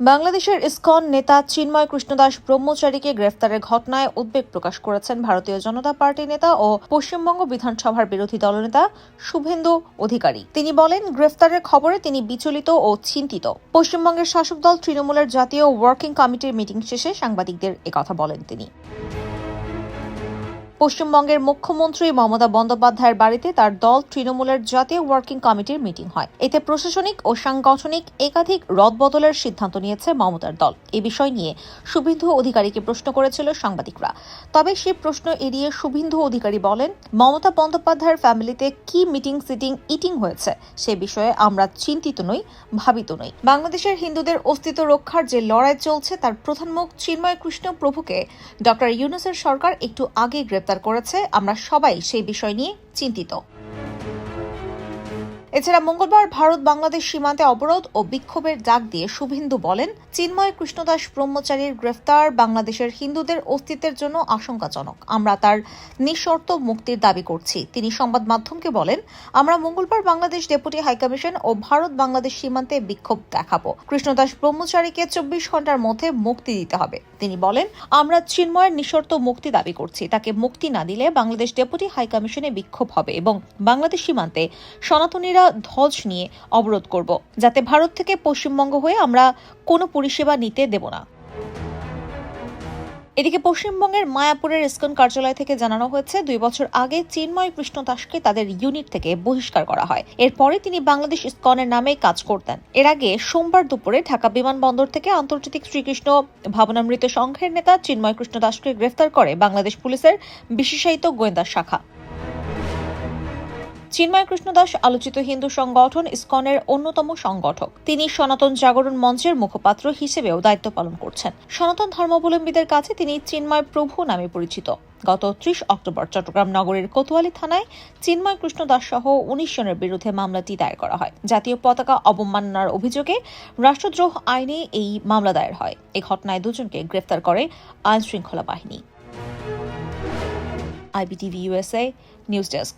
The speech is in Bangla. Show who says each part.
Speaker 1: বাংলাদেশের ইসকন নেতা চিন্ময় কৃষ্ণদাস ব্রহ্মচারীকে গ্রেফতারের ঘটনায় উদ্বেগ প্রকাশ করেছেন ভারতীয় জনতা পার্টি নেতা ও পশ্চিমবঙ্গ বিধানসভার বিরোধী দলনেতা শুভেন্দু অধিকারী। তিনি বলেন, গ্রেফতারের খবরে তিনি বিচলিত ও চিন্তিত। পশ্চিমবঙ্গের শাসক দল তৃণমূলের জাতীয় ওয়ার্কিং কমিটির মিটিং শেষে সাংবাদিকদের একথা বলেন তিনি। পশ্চিমবঙ্গের মুখ্যমন্ত্রী মমতা বন্দ্যোপাধ্যায়ের বাড়িতে তার দল তৃণমূলের জাতীয় ওয়ার্কিং কমিটির মিটিং হয়। এতে প্রশাসনিক ও সাংগঠনিক একাধিক রদবদলের সিদ্ধান্ত নিয়েছে মমতার দল। এ বিষয় নিয়ে শুভেন্দু অধিকারীকে প্রশ্ন করেছিল সাংবাদিকরা। তবে সে প্রশ্ন এড়িয়ে শুভেন্দু অধিকারী বলেন, মমতা বন্দ্যোপাধ্যায়ের ফ্যামিলিতে কি মিটিং সিটিং ইটিং হয়েছে সে বিষয়ে আমরা চিন্তিত নই, ভাবিত নই। বাংলাদেশের হিন্দুদের অস্তিত্ব রক্ষার যে লড়াই চলছে তার প্রধান মুখ চিন্ময় কৃষ্ণ প্রভুকে ডক্টর ইউনুসের সরকার একটু আগে গ্রেপ্তার করেছে আমরা সবাই সেই বিষয় নিয়ে চিন্তিত। এছাড়া মঙ্গলবার ভারত বাংলাদেশ সীমান্তে অবরোধ ও বিক্ষোভের ডাক দিয়ে শুভেন্দু বলেন, চিন্ময় কৃষ্ণদাস ব্রহ্মচারীর গ্রেফতার বাংলাদেশের হিন্দুদের অস্তিত্বের জন্য আশঙ্কাজনক। আমরা তার নিঃশর্ত মুক্তির দাবি করছি। তিনি সংবাদ মাধ্যমকে বলেন, আমরা মঙ্গলবার বাংলাদেশ ডেপুটি হাইকমিশন ও ভারত বাংলাদেশ সীমান্তে বিক্ষোভ দেখাবো। কৃষ্ণদাস ব্রহ্মচারীকে চব্বিশ ঘণ্টার মধ্যে মুক্তি দিতে হবে। তিনি বলেন, আমরা চিন্ময়ের নিঃশর্ত মুক্তি দাবি করছি। তাকে মুক্তি না দিলে বাংলাদেশ ডেপুটি হাইকমিশনে বিক্ষোভ হবে এবং বাংলাদেশ সীমান্তে সনাতনীরা ধ্বজ নিয়ে অবরোধ করব, যাতে ভারত থেকে পশ্চিমবঙ্গ হয়ে আমরা কোনো পরিষেবা নিতে দেব না। এদিকে পশ্চিমবঙ্গের মায়াপুরের ইস্কন কার্যালয় থেকে জানানো হয়েছে, দুই বছর আগে চিন্ময় কৃষ্ণ দাসকে তাদের ইউনিট থেকে বহিষ্কার করা হয়। এরপরে তিনি বাংলাদেশ ইস্কনের নামে কাজ করতেন। এর আগে সোমবার দুপুরে ঢাকা বিমানবন্দর থেকে আন্তর্জাতিক শ্রীকৃষ্ণ ভাবনামৃত সংঘের নেতা চিন্ময় কৃষ্ণ দাসকে গ্রেফতার করে বাংলাদেশ পুলিশের বিশেষায়িত গোয়েন্দা শাখা। চিন্ময় কৃষ্ণ দাস আলোচিত হিন্দু সংগঠন ইসকনের অন্যতম সংগঠক। তিনি সনাতন জাগরণ মঞ্চের মুখপাত্র হিসেবেও দায়িত্ব পালন করছেন। সনাতন ধর্মাবলম্বীদের কাছে তিনি চিন্ময় প্রভু নামে পরিচিত। গত ত্রিশ অক্টোবর চট্টগ্রাম নগরের কোতোয়ালি থানায় চিন্ময় কৃষ্ণ দাস সহ উনিশ জনের বিরুদ্ধে মামলাটি দায়ের করা হয়। জাতীয় পতাকা অবমাননার অভিযোগে রাষ্ট্রদ্রোহ আইনে এই মামলা দায়ের হয়। এ ঘটনায় দুজনকে গ্রেফতার করে আইন শৃঙ্খলা বাহিনী। IBTV USA news desk.